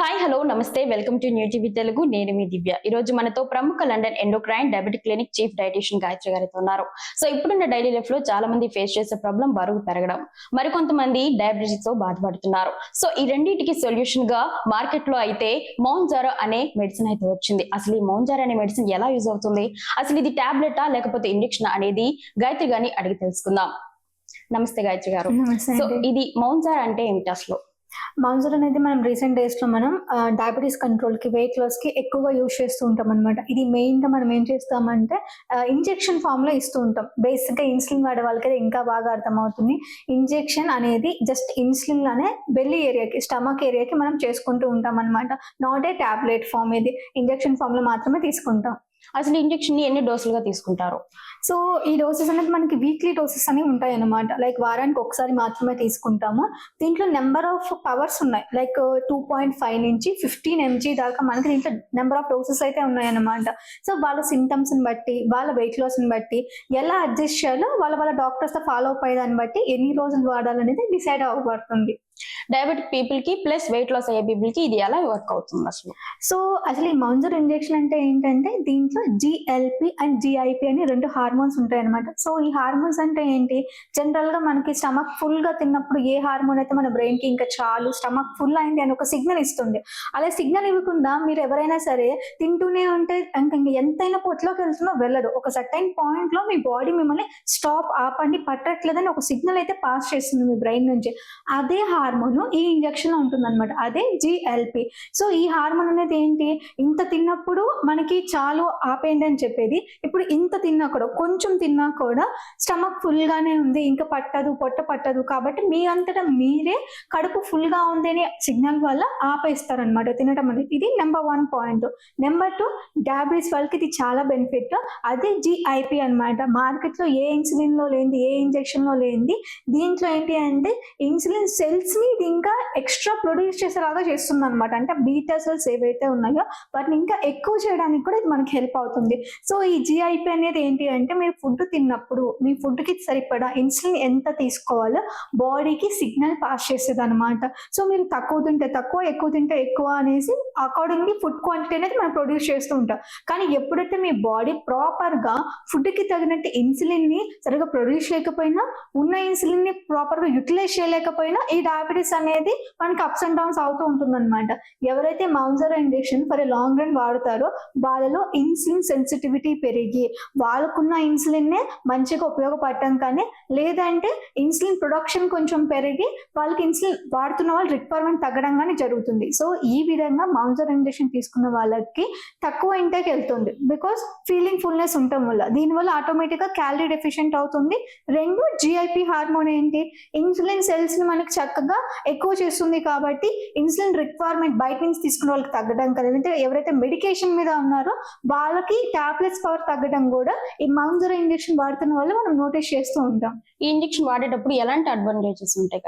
Hi hello నమస్తే. Welcome to new TV Telugu నేను మీ దివ్య. ఈ రోజు మనతో ప్రముఖ London endocrine diabetic clinic chief dietitian Gayatri గారితో ఉన్నారు. సో ఇప్పుడున్న డైలీ లైఫ్లో చాలా మంది ఫేస్ చేసే ప్రాబ్లం బరువు పెరగడం మరికొంతమంది డయాబెటీస్తో బాధపడుతున్నారు. సో ఈ రెండింటికి సొల్యూషన్గా మార్కెట్లో అయితే మౌంజారో అనే మెడిసిన్ అయితే వచ్చింది. అసలు ఈ మౌంజారో అనే మెడిసిన్ ఎలా యూజ్ అవుతుంది? అసలు ఇది టాబ్లెటా లేకపోతే ఇంజెక్షన్ అనేది గాయత్రి గారిని అడిగి తెలుసుకుందాం. నమస్తే గాయత్రి గారు. సో. ఇది మౌంజార్ అంటే ఏమిటి అసలు? మౌన్జర్ అనేది మనం రీసెంట్ డేస్లో మనం డయాబెటీస్ కంట్రోల్కి వెయిట్ లాస్కి ఎక్కువగా యూజ్ చేస్తూ ఉంటాం అనమాట ఇది మెయిన్గా మనం ఏం చేస్తామంటే ఇంజెక్షన్ ఫామ్లో ఇస్తూ ఉంటాం. బేసిక్గా ఇన్సులిన్ వాడే వాళ్ళకి ఇంకా బాగా అర్థమవుతుంది. ఇంజెక్షన్ అనేది జస్ట్ ఇన్సులిన్ లానే బెల్లి ఏరియాకి స్టమక్ ఏరియాకి మనం చేసుకుంటూ ఉంటాం అనమాట నాట్ ఏ టాబ్లెట్ ఫామ్ ఇది. ఇంజెక్షన్ ఫామ్లో మాత్రమే తీసుకుంటాం. అసలు ఇంజెక్షన్ని ఎన్ని డోసులుగా తీసుకుంటారు? సో ఈ డోసెస్ అనేది మనకి వీక్లీ డోసెస్ అని ఉంటాయి అన్నమాట లైక్ వారానికి ఒకసారి మాత్రమే తీసుకుంటాము. దీంట్లో నెంబర్ ఆఫ్ పవర్స్ ఉన్నాయి. లైక్ టూ పాయింట్ ఫైవ్ నుంచి ఫిఫ్టీన్ ఎంజీ దాకా మనకి దీంట్లో నెంబర్ ఆఫ్ డోసెస్ అయితే ఉన్నాయన్నమాట. సో వాళ్ళ సిమ్టమ్స్ని బట్టి వాళ్ళ వెయిట్ లాస్ని బట్టి ఎలా అడ్జస్ట్ చేయాలో వాళ్ళ వాళ్ళ డాక్టర్స్తో ఫాలో అప్ అయ్యేదాన్ని బట్టి ఎన్ని రోజులు వాడాలనేది డిసైడ్ అవ్వబడుతుంది. డయాబెటిక్ పీపుల్కి ప్లస్ వెయిట్ లాస్ అయ్యే పీపుల్కి ఇది ఎలా వర్క్ అవుతుంది అసలు? సో అసలు ఈ మౌంజర్ ఇంజెక్షన్ అంటే ఏంటంటే దీంట్లో జిఎల్పి అండ్ జిఐపి అని రెండు హార్మోన్స్ ఉంటాయి అనమాట సో ఈ హార్మోన్స్ అంటే ఏంటి? జనరల్గా మనకి స్టమక్ ఫుల్గా తిన్నప్పుడు ఏ హార్మోన్ అయితే మన బ్రెయిన్కి ఇంకా చాలు స్టమక్ ఫుల్ అయింది అని ఒక సిగ్నల్ ఇస్తుంది. అలా సిగ్నల్ ఇవ్వకుండా మీరు ఎవరైనా సరే తింటూనే ఉంటే ఇంకా ఇంకా ఎంతైనా పొట్లోకి వెళ్తుందో వెళ్ళదు. ఒక సర్టైన్ పాయింట్లో మీ బాడీ మిమ్మల్ని స్టాప్ ఆపండి పట్టట్లేదని ఒక సిగ్నల్ అయితే పాస్ చేస్తుంది మీ బ్రెయిన్ నుంచి. అదే హార్మోన్ ఈ ఇంజక్షన్ ఉంటుంది అనమాట అదే జిఎల్పి సో ఈ హార్మోన్ అనేది ఏంటి? ఇంత తిన్నప్పుడు మనకి చాలు ఆపేయండి అని చెప్పేది. ఇప్పుడు ఇంత తిన్నా కూడా కొంచెం తిన్నా కూడా స్టమక్ ఫుల్ గానే ఉంది. ఇంకా పట్టదు పొట్ట పట్టదు. కాబట్టి మీ అంతటా మీరే కడుపు ఫుల్గా ఉంది అనే సిగ్నల్ వల్ల ఆపేస్తారనమాట తినడం అనేది. ఇది number one point. Number two diabetes వాళ్ళకి ఇది చాలా బెనిఫిట్. అదే జిఐపి అనమాట మార్కెట్లో ఏ ఇన్సులిన్లో లేనిది ఏ ఇంజెక్షన్లో లేనిది దీంట్లో ఏంటి అంటే ఇన్సులిన్ సెల్స్ ని ఇది ఇంకా ఎక్స్ట్రా ప్రొడ్యూస్ చేసేలాగా చేస్తుంది అనమాట అంటే బీటా సెల్స్ ఏవైతే ఉన్నాయో వాటిని ఇంకా ఎక్కువ చేయడానికి కూడా ఇది మనకి హెల్ప్ అవుతుంది. సో ఈ జిఐపి అనేది ఏంటి అంటే మీరు ఫుడ్ తిన్నప్పుడు మీ ఫుడ్కి సరిపడా ఇన్సులిన్ ఎంత తీసుకోవాలో బాడీకి సిగ్నల్ పాస్ చేసేది అనమాట సో మీరు తక్కువ తింటే తక్కువ ఎక్కువ తింటే ఎక్కువ అనేసి అకార్డింగ్లీ ఫుడ్ క్వాంటిటీ అనేది మనం ప్రొడ్యూస్ చేస్తూ ఉంటాం. కానీ ఎప్పుడైతే మీ బాడీ ప్రాపర్గా ఫుడ్కి తగినట్టు ఇన్సులిన్ని సరిగా ప్రొడ్యూస్ చేయకపోయినా ఉన్న ఇన్సులిన్ని ప్రాపర్గా యూటిలైజ్ చేయలేకపోయినా ఈ డయాబెటీస్ అనేది మనకి అప్స్ అండ్ డౌన్స్ అవుతూ ఉంటుంది అనమాట ఎవరైతే మౌజర్ ఇంజెక్షన్ ఫర్ లాంగ్ రన్ వాడతారో వాళ్ళలో ఇన్సులిన్ సెన్సిటివిటీ పెరిగి వాళ్ళకున్న ఇన్సులిన్ నే మంచిగా ఉపయోగపడటం కానీ లేదంటే ఇన్సులిన్ ప్రొడక్షన్ కొంచెం పెరిగి వాళ్ళకి ఇన్సులిన్ వాడుతున్న వాళ్ళు రిక్వైర్మెంట్ తగ్గడం కానీ జరుగుతుంది. సో ఈ విధంగా మౌజర్ ఇంజెక్షన్ తీసుకున్న వాళ్ళకి తక్కువ ఇంటేక్ వెళ్తుంది బికాస్ ఫీలింగ్ ఫుల్నెస్ ఉండటం వల్ల. దీనివల్ల ఆటోమేటిక్గా క్యాలరీ డెఫిషియెంట్ అవుతుంది. రెండు జిఐపి హార్మోన్ ఏంటి? ఇన్సులిన్ సెల్స్ని మనకి చక్కగా ఎక్కువ చేస్తుంది కాబట్టి ఇన్సులిన్ రిక్వైర్మెంట్ బయట నుంచి తీసుకున్న వాళ్ళకి తగ్గడం కదా. ఎవరైతే మెడికేషన్ మీద ఉన్నారో వాళ్ళకి టాబ్లెట్స్ పవర్ తగ్గడం కూడా ఈ మౌంజర్ ఇంజెక్షన్ వాడుతున్న వల్ల మనం నోటీస్ చేస్తూ ఉంటాం. ఈ ఇంజెక్షన్ వాడేటప్పుడు ఎలాంటి అడ్వాంటేజెస్ ఉంటాయి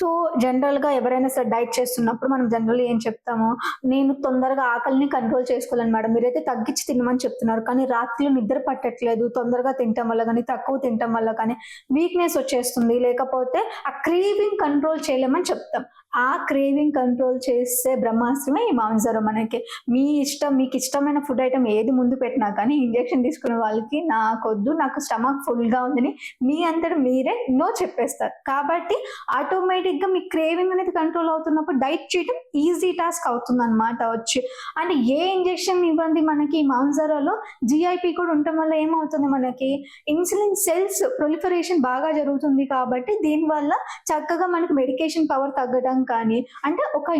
సో జనరల్గా ఎవరైనా సరే డైట్ చేస్తున్నప్పుడు మనం జనరల్ ఏం చెప్తాము నేను తొందరగా ఆకలిని కంట్రోల్ చేసుకోలేను మేడం. మీరైతే తగ్గించి తినమని చెప్తున్నారు. కానీ రాత్రిలో నిద్ర పట్టట్లేదు తొందరగా తినటం వల్ల కానీ తక్కువ తినటం వల్ల కానీ వీక్నెస్ వచ్చేస్తుంది. లేకపోతే ఆ క్రేవింగ్ కంట్రోల్ చేయలేమని చెప్తాం. ఆ క్రేవింగ్ కంట్రోల్ చేసే బ్రహ్మాస్త్రమే ఈ మాంసారం మనకి మీ ఇష్టం మీకు ఇష్టమైన ఫుడ్ ఐటమ్ ఏది ముందు పెట్టినా కానీ ఇంజెక్షన్ తీసుకునే వాళ్ళకి నాకొద్దు నాకు స్టమక్ ఫుల్గా ఉందని మీ అంతటా మీరే నో చెప్పేస్తారు. కాబట్టి ఆటోమేటిక్గా మీ క్రేవింగ్ అనేది కంట్రోల్ అవుతున్నప్పుడు డైట్ చేయడం ఈజీ టాస్క్ అవుతుంది అనమాట వచ్చి. అంటే ఏ ఇంజెక్షన్ ఇవ్వండి మనకి మాంసారాలో జిఐపి కూడా ఉండటం వల్ల ఏమవుతుంది మనకి? ఇన్సులిన్ సెల్స్ ప్రొలిఫరేషన్ బాగా జరుగుతుంది కాబట్టి దీనివల్ల చక్కగా మనకి మెడికేషన్ పవర్ తగ్గడం కానీ అంటే ఒక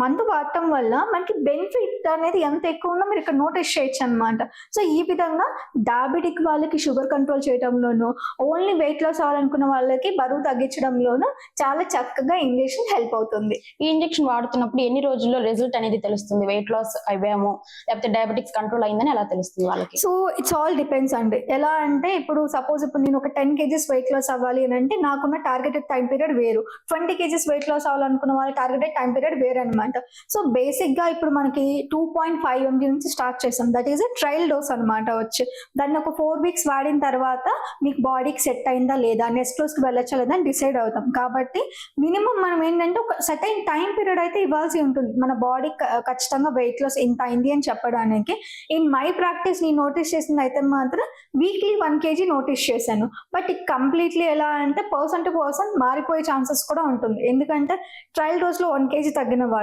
మందు వాడటం వల్ల మనకి బెనిఫిట్ అనేది ఎంత ఎక్కువ ఉందో మీరు ఇక్కడ నోటీస్ చేయొచ్చు అనమాట సో ఈ విధంగా డయాబెటిక్ వాళ్ళకి షుగర్ కంట్రోల్ చేయడంలోను ఓన్లీ వెయిట్ లాస్ అవ్వాలనుకున్న వాళ్ళకి బరువు తగ్గించడంలోను చాలా చక్కగా ఇంజెక్షన్ హెల్ప్ అవుతుంది. ఈ ఇంజెక్షన్ వాడుతున్నప్పుడు ఎన్ని రోజుల్లో రిజల్ట్ అనేది తెలుస్తుంది? వెయిట్ లాస్ అయ్యాము లేకపోతే డయాబెటిక్స్ కంట్రోల్ అయిందని ఎలా తెలుస్తుంది వాళ్ళకి? సో ఇట్స్ ఆల్ డిపెండ్స్ అండి. ఎలా అంటే ఇప్పుడు సపోజ్ ఇప్పుడు నేను ఒక టెన్ కేజీస్ వెయిట్ లాస్ అవ్వాలి అని అంటే నాకున్న టార్గెటెడ్ టైం పీరియడ్ వేరు. ట్వంటీ కేజీస్ వెయిట్ లాస్ అవ్వాలనుకున్న వాళ్ళ టార్గెటెడ్ టైం పీరియడ్ వేరే అనమాట సో బేసిక్గా ఇప్పుడు మనకి టూ పాయింట్ ఫైవ్ ఎంజీ నుంచి స్టార్ట్ చేసాం. దట్ ఈస్ ట్రయల్ డోస్ అనమాట వచ్చి. దాన్ని ఒక ఫోర్ వీక్స్ వాడిన తర్వాత మీకు బాడీకి సెట్ అయిందా లేదా నెక్స్ట్ డోస్కి వెళ్ళొచ్చా లేదా అని డిసైడ్ అవుతాం. కాబట్టి మినిమం మనం ఏంటంటే ఒక సర్టైన్ టైం పీరియడ్ అయితే ఇవ్వాల్సి ఉంటుంది. మన బాడీ ఖచ్చితంగా వెయిట్ లాస్ ఇంత అయింది అని చెప్పడానికి. ఇన్ మై ప్రాక్టీస్ నేను నోటీస్ చేసింది అయితే మాత్రం వీక్లీ వన్ కేజీ నోటీస్ చేశాను. బట్ ఇది కంప్లీట్లీ ఎలా అంటే పర్సన్ టు పర్సన్ మారిపోయే ఛాన్సెస్ కూడా ఉంటుంది. ఎందుకంటే ట్రయల్ డోస్లో వన్ కేజీ తగ్గిన వాళ్ళు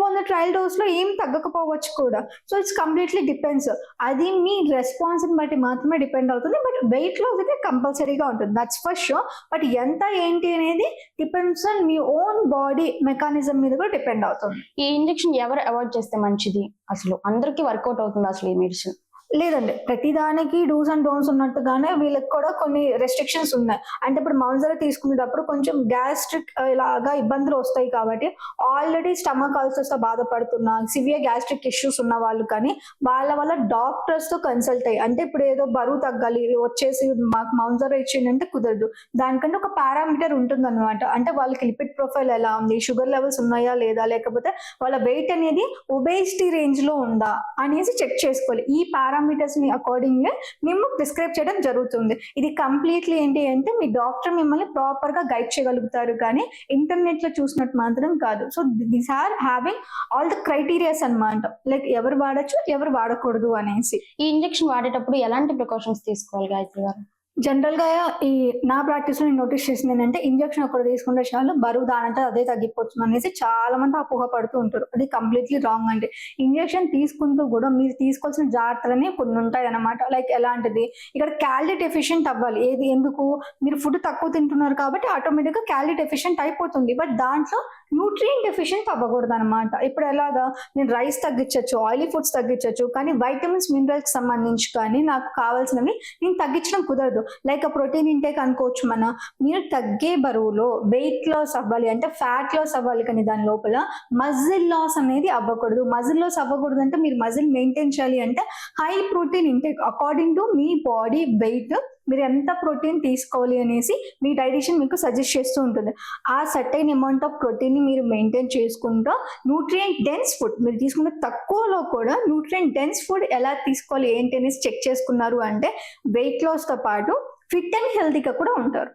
మొన్న ట్రయల్ డోస్లో ఏం తగ్గకపోవచ్చు కూడా. సో ఇట్స్ కంప్లీట్లీ డిపెండ్స్ అది మీ రెస్పాన్స్ బట్టి మాత్రమే డిపెండ్ అవుతుంది. బట్ వెయిట్ లాస్ అయితే కంపల్సరీగా ఉంటుంది. దట్స్ ఫర్ షూర్ బట్ ఎంత ఏంటి అనేది డిపెండ్స్ ఆన్ మీ ఓన్ బాడీ మెకానిజం మీద కూడా డిపెండ్ అవుతుంది. ఈ ఇంజెక్షన్ ఎవరు అవాయిడ్ చేస్తే మంచిది? అసలు అందరికీ వర్కౌట్ అవుతుంది అసలు ఈ మెడిసిన్ లేదండి ప్రతిదానికి డూస్ అండ్ డోన్స్ ఉన్నట్టుగానే వీళ్ళకి కూడా కొన్ని రెస్ట్రిక్షన్స్ ఉన్నాయి. అంటే ఇప్పుడు మౌన్జర్ తీసుకునేటప్పుడు కొంచెం గ్యాస్ట్రిక్ లాగా ఇబ్బందులు వస్తాయి కాబట్టి ఆల్రెడీ స్టమక్ అల్సర్స్తో బాధపడుతున్న సివియర్ గ్యాస్ట్రిక్ ఇష్యూస్ ఉన్న వాళ్ళు కానీ వాళ్ళ వల్ల డాక్టర్స్తో కన్సల్ట్ అయ్యి అంటే ఇప్పుడు ఏదో బరువు తగ్గాలి వచ్చేసి మాకు మౌన్జర్ ఇచ్చిందంటే కుదరదు. దానికంటే ఒక పారామీటర్ ఉంటుంది అనమాట అంటే వాళ్ళకి లిపిడ్ ప్రొఫైల్ ఎలా ఉంది షుగర్ లెవెల్స్ ఉన్నాయా లేదా లేకపోతే వాళ్ళ వెయిట్ అనేది ఒబేసిటీ రేంజ్లో ఉందా అనేసి చెక్ చేసుకోవాలి. ఈ పారా ని అకార్డింగ్ మేము ప్రిస్క్రైబ్ చేయడం జరుగుతుంది. ఇది కంప్లీట్లీ ఏంటి అంటే మీ డాక్టర్ మిమ్మల్ని ప్రాపర్గా గైడ్ చేయగలుగుతారు కానీ ఇంటర్నెట్లో చూసినట్టు మాత్రం కాదు. So these are having all the criterias అన్నమాట. లైక్ ఎవరు వాడచ్చు ఎవరు వాడకూడదు అనేసి. ఈ ఇంజెక్షన్ వాడేటప్పుడు ఎలాంటి ప్రికాషన్స్ తీసుకోవాలి గాయత్రి గారు? జనరల్గా ఈ నా ప్రాక్టీస్లో నేను నోటీస్ చేసింది ఏంటంటే ఇంజక్షన్ ఒకటి తీసుకుంటే చాలు బరువు దానంటే అదే తగ్గిపోతుంది అనేసి చాలా మంది అపోహ పడుతూ ఉంటారు. అది కంప్లీట్లీ రాంగ్ అండి. ఇంజెక్షన్ తీసుకుంటూ కూడా మీరు తీసుకోవాల్సిన జాగ్రత్తలని కొన్ని ఉంటాయి అన్నమాట లైక్ ఎలాంటిది? ఇక్కడ క్యాలరీ డెఫిషియెంట్ అవ్వాలి. ఏది? ఎందుకు? మీరు ఫుడ్ తక్కువ తింటున్నారు కాబట్టి ఆటోమేటిక్గా క్యాలరీ డెఫిషియెంట్ అయిపోతుంది. బట్ దాంట్లో న్యూట్రియం డెఫిషియెంట్ అవ్వకూడదు అనమాట ఇప్పుడు ఎలాగా? నేను రైస్ తగ్గించవచ్చు ఆయిలీ ఫుడ్స్ తగ్గించవచ్చు కానీ వైటమిన్స్ మినరల్స్ సంబంధించి కానీ నాకు కావాల్సినవి నేను తగ్గించడం కుదరదు. లైక్ ప్రోటీన్ ఇంటేక్ అనుకోవచ్చు మన. మీరు తగ్గే బరువులో వెయిట్ లాస్ అవ్వాలి అంటే ఫ్యాట్ లాస్ అవ్వాలి కానీ దాని లోపల మజిల్ లాస్ అనేది అవ్వకూడదు. మజిల్ లాస్ అవ్వకూడదు అంటే మీరు మజిల్ మెయింటైన్ చేయాలి అంటే high protein intake according to me body weight మీరు ఎంత ప్రోటీన్ తీసుకోవాలి అనేసి మీ డైటిషియన్ మీకు సజెస్ట్ చేస్తూ ఉంటుంది. ఆ సర్టైన్ అమౌంట్ ఆఫ్ ప్రోటీన్ని మీరు మెయింటైన్ చేసుకుంటూ న్యూట్రియంట్ డెన్స్ ఫుడ్ మీరు తీసుకున్న తక్కువలో కూడా న్యూట్రియంట్ డెన్స్ ఫుడ్ ఎలా తీసుకోవాలి ఏంటి అనేసి చెక్ చేసుకున్నారు అంటే వెయిట్ లాస్తో పాటు ఫిట్ అండ్ హెల్తీగా కూడా ఉంటారు.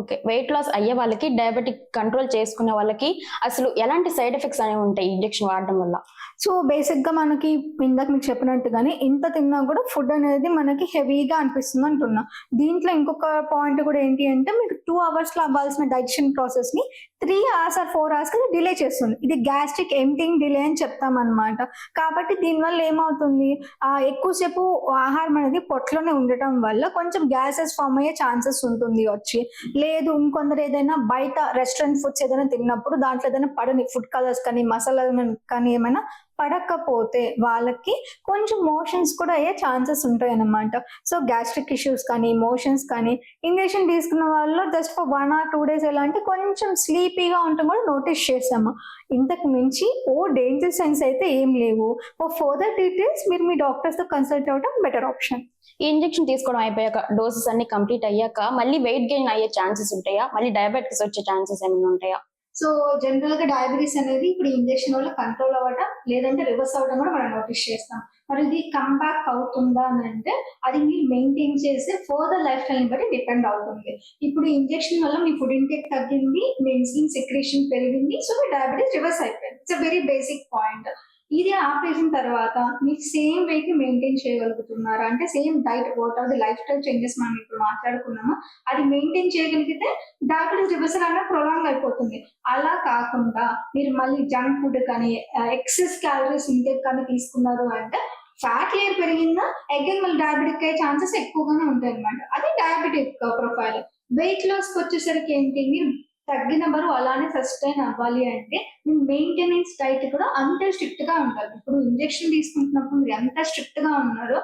ఓకే వెయిట్ లాస్ అయ్యే వాళ్ళకి డయాబెటిక్ కంట్రోల్ చేసుకునే వాళ్ళకి అసలు ఎలాంటి సైడ్ ఎఫెక్ట్స్ అనేవి ఉంటాయి ఇంజెక్షన్ వాడడం వల్ల? సో బేసిక్గా మనకి ఇందాక మీకు చెప్పినట్టుగానే ఇంత తిన్నా కూడా ఫుడ్ అనేది మనకి హెవీగా అనిపిస్తుంది అంటున్నా. దీంట్లో ఇంకొక పాయింట్ కూడా ఏంటి అంటే మీకు టూ అవర్స్లో అవ్వాల్సిన డైజెషన్ ప్రాసెస్ని త్రీ అవర్స్ ఆర్ ఫోర్ అవర్స్కి డిలే చేస్తుంది. ఇది గ్యాస్ట్రిక్ ఎంటింగ్ డిలే అని చెప్తాం అనమాట కాబట్టి దీనివల్ల ఏమవుతుంది? ఆ ఎక్కువసేపు ఆహారం అనేది పొట్లోనే ఉండటం వల్ల కొంచెం గ్యాసెస్ ఫామ్ అయ్యే ఛాన్సెస్ ఉంటుంది వచ్చి. లేదు ఇంకొందరు ఏదైనా బయట రెస్టారెంట్ ఫుడ్స్ ఏదైనా తిన్నప్పుడు దాంట్లో ఏదైనా పడని ఫుడ్ కలర్స్ కానీ మసాలా కానీ ఏమైనా పడకపోతే వాళ్ళకి కొంచెం మోషన్స్ కూడా అయ్యే ఛాన్సెస్ ఉంటాయి అన్నమాట. సో గ్యాస్ట్రిక్ ఇష్యూస్ కానీ మోషన్స్ కానీ ఇంజెక్షన్ తీసుకున్న వాళ్ళు just for one or two days ఎలా అంటే కొంచెం స్లీపీగా ఉండటం కూడా నోటీస్ చేసాము ఇంతకు మించి ఓ డేంజర్ సైన్స్ అయితే ఏం లేవు. ఫర్ ఫర్దర్ డీటెయిల్స్ మీరు మీ డాక్టర్స్తో కన్సల్ట్ అవ్వడం బెటర్ ఆప్షన్. ఈ ఇంజెక్షన్ తీసుకోవడం అయిపోయాక డోసెస్ అన్ని కంప్లీట్ అయ్యాక మళ్ళీ వెయిట్ గెయిన్ అయ్యే ఛాన్సెస్ ఉంటాయా? మళ్ళీ డయాబెటిక్స్ వచ్చే ఛాన్సెస్ ఏమైనా ఉంటాయా? సో జనరల్గా డయాబెటీస్ అనేది ఇప్పుడు ఇంజెక్షన్ వల్ల కంట్రోల్ అవ్వటం లేదంటే రివర్స్ అవ్వడం కూడా మనం నోటీస్ చేస్తాం. మరి ఇది కమ్ బ్యాక్ అవుతుందా అని అంటే అది మీరు మెయింటైన్ చేసే ఫర్దర్ లైఫ్ స్టైల్ బట్టి డిపెండ్ అవుతుంది. ఇప్పుడు ఇంజెక్షన్ వల్ల మీ ఫుడ్ ఇంటేక్ తగ్గింది మీ ఇన్సులిన్ సెక్రేషన్ పెరిగింది సో మీ డయాబెటీస్ రివర్స్ అయిపోయింది. ఇట్స్ వెరీ బేసిక్ పాయింట్ ఇది ఆపేసిన తర్వాత మీరు సేమ్ వెయిట్ మెయింటైన్ చేయగలుగుతున్నారా? అంటే same diet what are the lifestyle changes మనం ఇప్పుడు మాట్లాడుకున్నామో? అది మెయింటైన్ చేయగలిగితే డయాబెటీస్ రివర్సల్ అన్న ప్రొలాంగ్ అయిపోతుంది. అలా కాకుండా మీరు మళ్ళీ జంక్ ఫుడ్ కానీ ఎక్సెస్ క్యాలరీస్ ఇంటేక్ కానీ తీసుకున్నారు అంటే ఫ్యాట్ లేయర్ పెరిగిందా? అగైన్ మళ్ళీ డయాబెటిక్ అయ్యే ఛాన్సెస్ ఎక్కువగానే ఉంటాయి అనమాట అది డయాబెటిక్ ప్రొఫైల్ వెయిట్ లాస్కి వచ్చేసరికి ఏంటి? మీరు తగ్గిన బరువు అలానే సస్టైన్ అవ్వాలి అంటే మీ మెయింటెనెన్స్ డైట్ కూడా అంతే స్ట్రిక్ట్గా ఉండాలి. ఇప్పుడు ఇంజెక్షన్ తీసుకుంటున్నప్పుడు మీరు ఎంత స్ట్రిక్ట్గా ఉన్నారో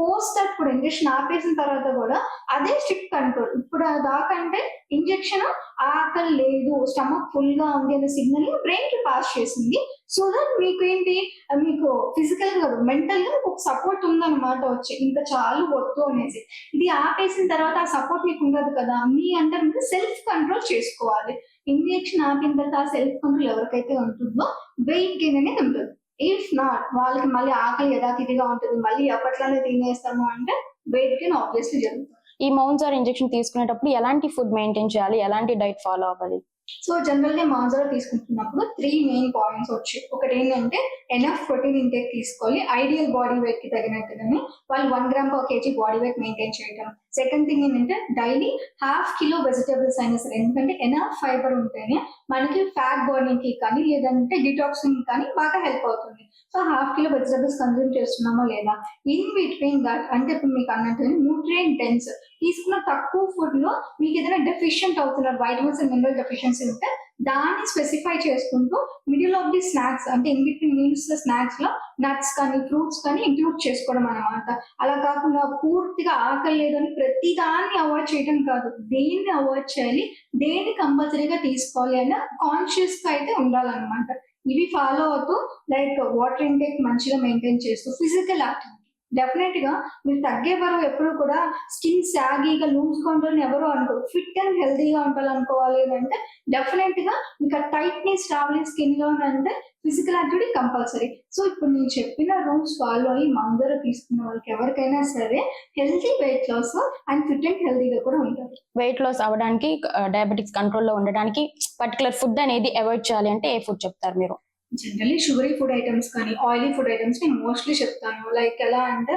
పోస్ట్ దట్ కూడా ఇంజక్షన్ ఆపేసిన తర్వాత కూడా అదే స్ట్రిక్ట్ కంట్రోల్. ఇప్పుడు దాకంటే ఇంజెక్షన్ ఆకలి లేదు స్టమక్ ఫుల్గా ఉంది అనే సిగ్నల్ బ్రెయిన్కి పాస్ చేసింది. సో దట్ మీకు ఏంటి? మీకు ఫిజికల్గా మెంటల్గా ఒక సపోర్ట్ ఉందన్నమాట వచ్చి. ఇంకా చాలు వద్దు అనేసి. ఇది ఆపేసిన తర్వాత ఆ సపోర్ట్ మీకు ఉండదు కదా. మీ అంటే మీరు సెల్ఫ్ కంట్రోల్ చేసుకోవాలి. ఇంజెక్షన్ ఆపిన తర్వాత సెల్ఫ్ కంట్రోల్ ఎవరికైతే ఉంటుందో వెయిట్ గెయిన్ అనేది ఉంటుంది. ఇఫ్ నాట్ వాళ్ళకి మళ్ళీ ఆకలి యథాతిథిగా ఉంటుంది. మళ్ళీ ఎప్పట్లానే తినేస్తాము అంటే వెయిట్ గెయిన్ ఆబ్వియస్లీ జరుగుతుంది. ఈ మౌన్సార్ ఇంజెక్షన్ తీసుకునేటప్పుడు ఎలాంటి ఫుడ్ మెయింటైన్ చేయాలి? ఎలాంటి డైట్ ఫాలో అవ్వాలి? సో జనరల్గా మాంజాలో తీసుకుంటున్నప్పుడు త్రీ మెయిన్ పాయింట్స్ వచ్చాయి ఒకటి ఏంటంటే ఎనఫ్ ప్రోటీన్ ఇంటేక్ తీసుకోవాలి. ఐడియల్ బాడీ వెయిట్కి తగినట్టుగానే వాళ్ళు one gram per kg body weight maintain చేయడం సెకండ్ థింగ్ ఏంటంటే డైలీ హాఫ్ కిలో వెజిటేబుల్స్ అయినా సరే ఎందుకంటే ఎనఫ్ ఫైబర్ ఉంటేనే మనకి ఫ్యాట్ బర్నింగ్కి కానీ లేదంటే డిటాక్సింగ్ కానీ బాగా హెల్ప్ అవుతుంది. So half kilo vegetables consume చేస్తున్నామా లేదా? ఇన్ బిట్వీన్ దట్ అంటే ఇప్పుడు మీకు అన్నట్టు న్యూట్రియం డెన్స్ తీసుకున్న తక్కువ ఫుడ్లో మీకు ఏదైనా డెఫిషియంట్ అవుతున్నారు వైటమిన్స్ అండ్ మినరల్ డెఫిషియన్సీ ఉంటే దాన్ని స్పెసిఫై చేసుకుంటూ మిడిల్ ఆఫ్ ది స్నాక్స్ అంటే ఇన్ బిట్వీన్ మీల్స్ స్నాక్స్లో నట్స్ కానీ ఫ్రూట్స్ కానీ ఇంక్లూడ్ చేసుకోవడం అన్నమాట. అలా కాకుండా పూర్తిగా ఆకలి లేదని ప్రతి దాన్ని అవాయిడ్ చేయడం కాదు. దేన్ని అవాయిడ్ చేయాలి? దేన్ని కంపల్సరీగా తీసుకోవాలి అన్న కాన్షియస్గా అయితే ఉండాలన్నమాట. ఇవి ఫాలో అవుతూ లైక్ వాటర్ ఇంటేక్ మంచిగా మెయింటైన్ చేస్తూ ఫిజికల్ యాక్టివిటీ డెఫినెట్గా మీరు తగ్గే బరువు ఎప్పుడు కూడా స్కిన్ సాగీగా లూజ్గా ఉండాలని ఎవరు అనుకో ఫిట్ అండ్ హెల్తీగా ఉండాలనుకోవాలి అంటే డెఫినెట్గా మీకు ఆ టైట్నెస్ రావాలి స్కిన్లో అంటే ఫిజికల్ యాక్టివిటీ కంపల్సరీ సో ఇప్పుడు నేను చెప్పిన రూల్స్ ఫాలో అయ్యి మందరూ తీసుకున్న వాళ్ళకి ఎవరికైనా సరే healthy weight loss and fit and హెల్తీగా కూడా ఉంటారు వెయిట్ లాస్ అవ్వడానికి డయాబెటిక్స్ కంట్రోల్లో ఉండడానికి పర్టికులర్ ఫుడ్ అనేది అవాయిడ్ చేయాలి అంటే ఏ ఫుడ్ చెప్తారు మీరు? జనరలీ షుగరీ ఫుడ్ ఐటమ్స్ కానీ ఆయిలీ ఫుడ్ ఐటమ్స్ నేను మోస్ట్లీ చెప్తాను. లైక్ ఎలా అంటే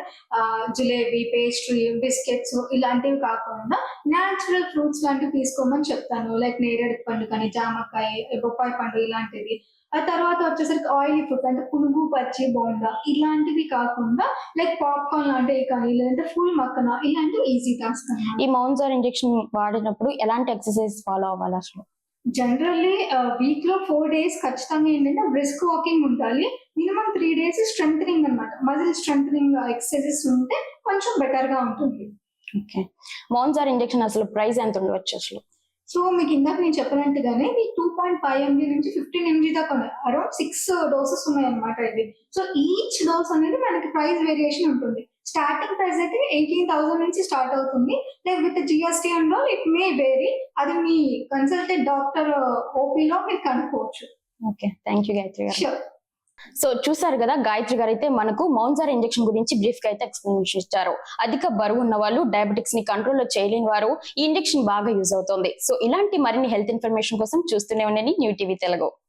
జిలేబీ పేస్ట్రీ బిస్కెట్స్ ఇలాంటివి కాకుండా న్యాచురల్ ఫ్రూట్స్ లాంటివి తీసుకోమని చెప్తాను. లైక్ నేరేడు పండు కానీ జామకాయ బొప్పాయి పండు ఇలాంటివి. ఆ తర్వాత వచ్చేసరికి ఆయిలీ ఫుడ్ అంటే పునుగు పచ్చి బోండా ఇలాంటివి కాకుండా లైక్ పాప్కార్న్ లాంటివి కానీ లేదంటే ఫుల్ మక్కన ఇలాంటివి ఈజీ టాస్క్ ఈ మౌన్సార్ ఇంజెక్షన్ వాడినప్పుడు ఎలాంటి ఎక్సర్సైజ్ ఫాలో అవ్వాలి అసలు? జనరల్లీ వీక్లో ఫోర్ డేస్ ఖచ్చితంగా ఏంటంటే బ్రిస్క్ వాకింగ్ ఉండాలి. మినిమం త్రీ డేస్ స్ట్రెంగ్ అనమాట మజిల్ స్ట్రెంగ్ ఎక్సర్సైజెస్ ఉంటే కొంచెం బెటర్గా ఉంటుంది. ఓకే. మౌన్సార్ ఇంజెక్షన్ అసలు ప్రైస్ ఎంత ఉండవచ్చు అసలు? సో మీకు ఇందాక నేను చెప్పినట్టుగానే మీ టూ పాయింట్ ఫైవ్ ఎంజీ నుంచి ఫిఫ్టీన్ ఎంజీ దాకా ఉన్నాయి అరౌండ్ సిక్స్ డోసెస్ ఉన్నాయి అనమాట ఇది సో ఈచ్ డోస్ అనేది మనకి ప్రైస్ వేరియేషన్ ఉంటుంది. స్టార్టింగ్ ప్రైస్ అయితే ఎయిటీన్ థౌసండ్ నుంచి స్టార్ట్ అవుతుంది. Like with GST and all it may vary అది మీ కన్సల్టెంట్ డాక్టర్ ఓపీలో మీరు కనుక్కోవచ్చు. ఓకే థ్యాంక్ యూ గాయత్రి గారు. సో చూసారు కదా గాయత్రి గారు అయితే మనకు మౌన్సార్ ఇంజెక్షన్ గురించి బ్రీఫ్గా అయితే ఎక్స్ప్లెనేషన్ ఇచ్చారు అధిక బరువు ఉన్న వాళ్ళు డయాబెటిక్స్ని కంట్రోల్లో చేయలేని వారు ఈ ఇంజెక్షన్ బాగా యూజ్ అవుతుంది. సో ఇలాంటి మరిన్ని హెల్త్ ఇన్ఫర్మేషన్ కోసం చూస్తూనే ఉండండి న్యూ టీవీ తెలుగు.